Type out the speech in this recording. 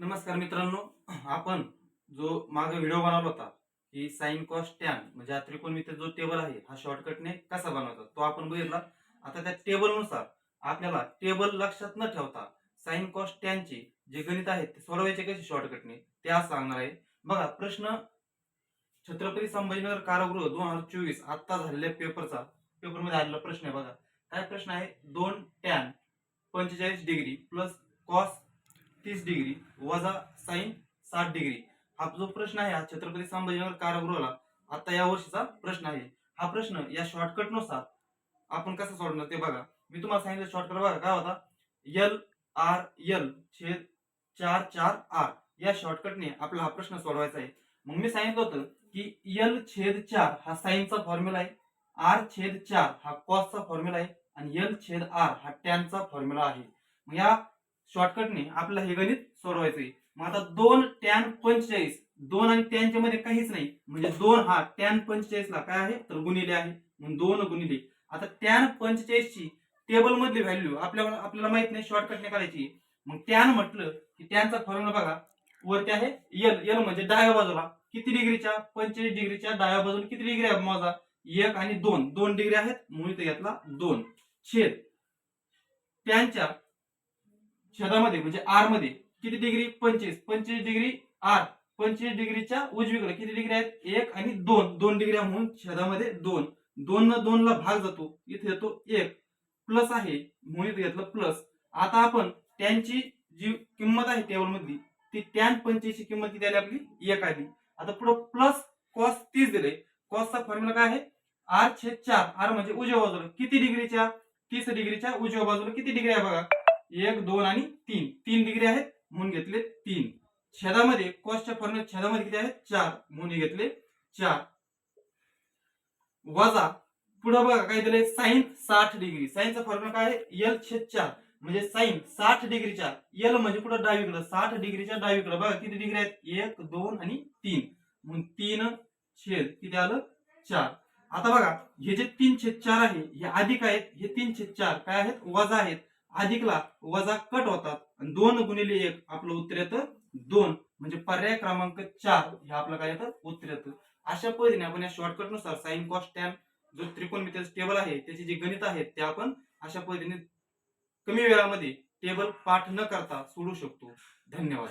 नमस्कार मित्रांनो. आपण जो मागे व्हिडिओ बनवला होता की साईन कॉस्ट टॅन म्हणजे हा त्रिकोणमिती जो टेबल आहे हा शॉर्टकटने कसा बनवतात तो आपण बघितला. आता त्या टेबलनुसार आपल्याला टेबल लक्षात न ठेवता साइन कॉस्ट टॅनचे जे गणित आहेत ते सोडवायचे कसे शॉर्टकटने ते आज सांगणार आहे. बघा प्रश्न छत्रपती संभाजीनगर कारागृह दोन हजार चोवीस आत्ता झालेल्या पेपरचा पेपरमध्ये आलेला प्रश्न आहे बघा. काय प्रश्न आहे? दोन टॅन पंचेचाळीस डिग्री प्लस कॉस तीस डिग्री वजा साईन साठ डिग्री. हा जो प्रश्न आहे हा छत्रपती संभाजीनगर कारागृहाला आता या वर्षीचा प्रश्न आहे. हा प्रश्न या शॉर्टकटनुसार आपण कसा सोडणार ते बघा. मी तुम्हाला सांगितलं शॉर्टकट बघा काय होता? एल आर एल छेद चार चार आर या शॉर्टकटने आपला हा प्रश्न सोडवायचा आहे. मग मी सांगितलं होतं की एल छेद चार हा साईनचा फॉर्म्युला आहे. आर छेद चार हा कॉसचा फॉर्म्युला आहे. आणि एल छेद आर हा टॅनचा फॉर्म्युला आहे. मग या शॉर्टकटने आपलं हे गणित सोडवायचंय. मग आता दोन टॅन पंचेचाळीस दोन आणि टॅनच्या मध्ये काहीच नाही. म्हणजे दोन हा टॅन पंचेचाळीस ला काय आहे? तर गुणिले आहे. म्हणून दोन गुणिले. आता टॅन पंचेचाळीस ची टेबल मधली व्हॅल्यू आपल्याला आपल्याला माहीत नाही शॉर्टकटने करायची मग टॅन म्हटलं की टॅनचा फॉर्म्युला बघा. वरती आहे एल एल म्हणजे डाव्या बाजूला. किती डिग्रीच्या? पंचेचाळीस डिग्रीच्या डाव्या बाजूला किती डिग्री आहे मोजा? एक आणि दोन. दोन डिग्री आहेत. म्हणून घेतला दोन. छेद. त्यांच्या छेदामध्ये म्हणजे आरमध्ये किती डिग्री पंचवीस पंचवीस डिग्री आर पंचवीस डिग्रीच्या उजवीकडे किती डिग्री आहेत? एक आणि दोन. दोन डिग्री म्हणून छेदामध्ये दोन. दोन न दोन ला भाग जातो. इथे येतो एक. प्लस आहे. म्हणून इथे घेतलं प्लस आता आपण त्यांची जी किंमत आहे टेबल मधली ती टॅन पंचवीसची किंमत किती आली आपली? एक आली. आता पुढे प्लस कॉस तीस दिले. कॉसचा फॉर्म्युला काय आहे? आर छेद चार. आर म्हणजे उजव्या बाजूला किती डिग्रीच्या तीस डिग्रीच्या उजव्या बाजूला किती डिग्री आहे बघा? एक दोन आणि तीन. तीन डिग्री आहेत म्हणून घेतले तीन. छेदामध्ये कॉसच्या फॉर्म्युला छेदामध्ये किती आहेत? चार. म्हणून घेतले चार. वजा पुढे बघा काय दिले साईन साठ डिग्री साईनचा फॉर्म्युला काय आहे? एल छेद चार. म्हणजे साईन साठ डिग्रीच्या एल म्हणजे पुढे डावीकडे साठ डिग्रीच्या डावीकडे बघा किती डिग्री आहेत? एक दोन आणि तीन. म्हणून तीन छेद किती आलं? चार. आता बघा हे जे तीन छेद चार आहे हे अधिक आहेत? हे तीन छेद चार. काय आहेत? वजा आहेत. अधिकला वजा कट होतात. आणि दोन गुणिले एक आपलं उत्तर येतं दोन. म्हणजे पर्याय क्रमांक चार हे आपलं काय येतं? उत्तर येतं. अशा पद्धतीने आपण या शॉर्टकटनुसार साईन कॉस्ट टॅन जो त्रिकोणमितीय टेबल आहे त्याची जी गणित आहेत ते आपण अशा पद्धतीने कमी वेळामध्ये टेबल पाठ न करता सोडू शकतो. धन्यवाद.